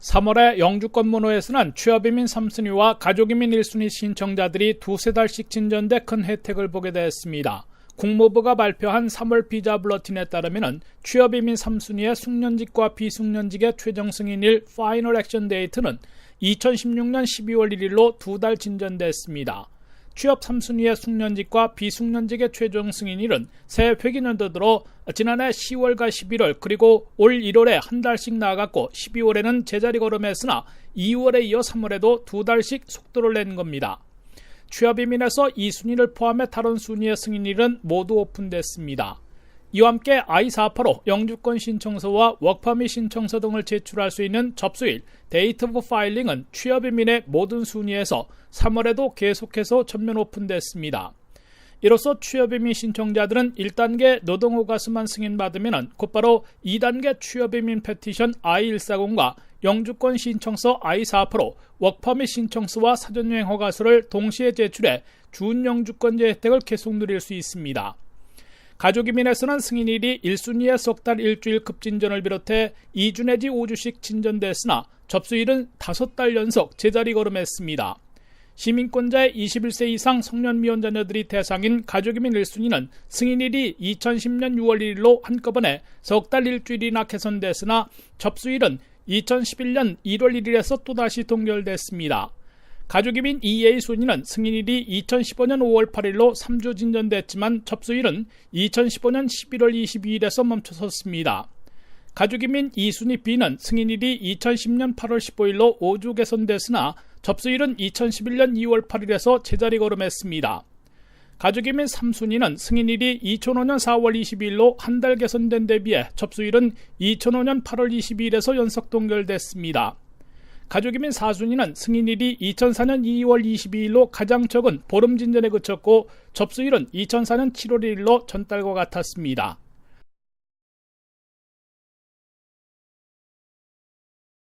3월에 영주권 문호에서는 취업이민 3순위와 가족이민 1순위 신청자들이 두세 달씩 진전돼 큰 혜택을 보게 됐습니다. 국무부가 발표한 3월 비자 블러틴에 따르면 취업이민 3순위의 숙련직과 비숙련직의 최종 승인일 파이널 액션 데이트는 2016년 12월 1일로 두 달 진전됐습니다. 취업 3순위의 숙련직과 비숙련직의 최종 승인일은 새 회기년도 들어 지난해 10월과 11월 그리고 올 1월에 한 달씩 나아갔고 12월에는 제자리 걸음했으나 2월에 이어 3월에도 두 달씩 속도를 낸 겁니다. 취업이민에서 이 순위를 포함해 다른 순위의 승인일은 모두 오픈됐습니다. 이와 함께 I-485 영주권 신청서와 워크퍼밋 신청서 등을 제출할 수 있는 접수일 데이트 오브 파일링은 취업이민의 모든 순위에서 3월에도 계속해서 전면 오픈됐습니다. 이로써 취업이민 신청자들은 1단계 노동허가서만 승인받으면 곧바로 2단계 취업이민 페티션 I-140과 영주권 신청서 I-485, 워크퍼밋 신청서와 사전여행 허가서를 동시에 제출해 준영주권제 혜택을 계속 누릴 수 있습니다. 가족이 민에서는 승인일이 1순위의 석 달 일주일 급진전을 비롯해 2주 내지 5주씩 진전됐으나 접수일은 5달 연속 제자리 걸음했습니다. 시민권자의 21세 이상 성년 미혼 자녀들이 대상인 가족이민 1순위는 승인일이 2010년 6월 1일로 한꺼번에 석 달 일주일이나 개선됐으나 접수일은 2011년 1월 1일에서 또다시 동결됐습니다. 가족이민 EA 순위는 승인일이 2015년 5월 8일로 3주 진전됐지만 접수일은 2015년 11월 22일에서 멈춰섰습니다. 가족이민 2순위 B는 승인일이 2010년 8월 15일로 5주 개선됐으나 접수일은 2011년 2월 8일에서 제자리 걸음했습니다. 가족이민 3순위는 승인일이 2005년 4월 22일로 한 달 개선된 데 비해 접수일은 2005년 8월 22일에서 연속 동결됐습니다. 가족이민 4순위는 승인일이 2004년 2월 22일로 가장 적은 보름 진전에 그쳤고 접수일은 2004년 7월 1일로 전달과 같았습니다.